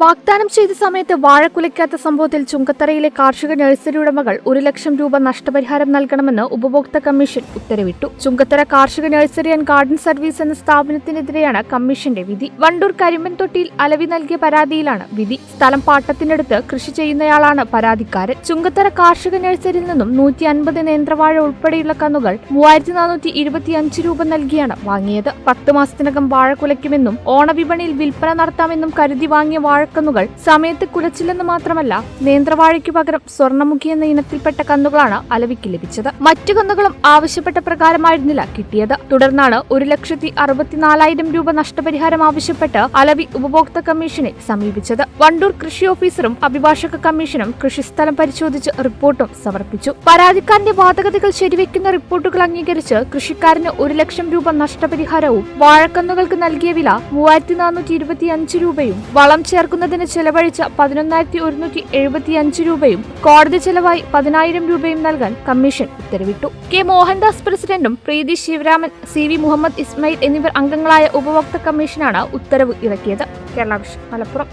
വാഗ്ദാനം ചെയ്ത സമയത്ത് വാഴ കുലയ്ക്കാത്ത സംഭവത്തിൽ ചുങ്കത്തറയിലെ കാർഷിക നഴ്സറി ഉടമകൾ ഒരു ലക്ഷം രൂപ നഷ്ടപരിഹാരം നൽകണമെന്ന് ഉപഭോക്തൃ കമ്മീഷൻ ഉത്തരവിട്ടു. ചുങ്കത്തറ കാർഷിക നഴ്സറി ആൻഡ് ഗാർഡൻ സർവീസ് എന്ന സ്ഥാപനത്തിനെതിരെയാണ് കമ്മീഷന്റെ വിധി. വണ്ടൂർ കരിമ്പൻതൊട്ടിയിൽ അലവി നൽകിയ പരാതിയിലാണ് വിധി. സ്ഥലം പാട്ടത്തിനടുത്ത് കൃഷി ചെയ്യുന്നയാളാണ് പരാതിക്കാരൻ. ചുങ്കത്തറ കാർഷിക നഴ്സറിയിൽ നിന്നും നൂറ്റി അൻപത് നേന്ത്രവാഴ ഉൾപ്പെടെയുള്ള കന്നുകൾ മൂവായിരത്തി നാനൂറ്റി ഇരുപത്തിയഞ്ച് രൂപ നൽകിയാണ് വാങ്ങിയത്. പത്ത് മാസത്തിനകം വാഴ കുലയ്ക്കുമെന്നും ഓണവിപണിയിൽ വിൽപ്പന നടത്താമെന്നും കരുതി വാങ്ങിയ വാഴക്കന്നുകൾ സമയത്ത് കുലച്ചില്ലെന്ന് മാത്രമല്ല നേന്ത്രവാഴയ്ക്കു പകരം സ്വർണമുഖി എന്ന ഇനത്തിൽപ്പെട്ട കന്നുകളാണ് അലവിക്ക് ലഭിച്ചത്. മറ്റു കന്നുകളും ആവശ്യപ്പെട്ട പ്രകാരമായിരുന്നില്ല കിട്ടിയത്. തുടർന്നാണ് ഒരു ലക്ഷത്തി അറുപത്തിനാലായിരം രൂപ നഷ്ടപരിഹാരം ആവശ്യപ്പെട്ട് അലവി ഉപഭോക്തൃ കമ്മീഷനെ സമീപിച്ചത്. വണ്ടൂർ കൃഷി ഓഫീസറും അഭിഭാഷക കമ്മീഷനും കൃഷിസ്ഥലം പരിശോധിച്ച് റിപ്പോർട്ടും സമർപ്പിച്ചു. പരാതിക്കാരന്റെ വാദഗതികൾ ശരിവെക്കുന്ന റിപ്പോർട്ടുകൾ അംഗീകരിച്ച് കൃഷിക്കാരന് ഒരു ലക്ഷം രൂപ നഷ്ടപരിഹാരവും വാഴക്കന്നുകൾക്ക് നൽകിയ വില മൂവായിരത്തി നാനൂറ്റി ഇരുപത്തി അഞ്ച് രൂപയും വളം പൂർത്തിയാക്കുന്നതിന് ചെലവഴിച്ച പതിനൊന്നായിരത്തി ഒരുന്നൂറ്റി എഴുപത്തിയഞ്ച് രൂപയും കോടതി ചെലവായി പതിനായിരം രൂപയും നൽകാൻ കമ്മീഷൻ ഉത്തരവിട്ടു. കെ മോഹൻദാസ് പ്രസിഡന്റും പ്രീതി ശിവരാമൻ സി വി മുഹമ്മദ് ഇസ്മയിൽ എന്നിവർ അംഗങ്ങളായ ഉപഭോക്തൃ കമ്മീഷനാണ് ഉത്തരവ് ഇറക്കിയത്. കേരള വിഷൻ മലപ്പുറം.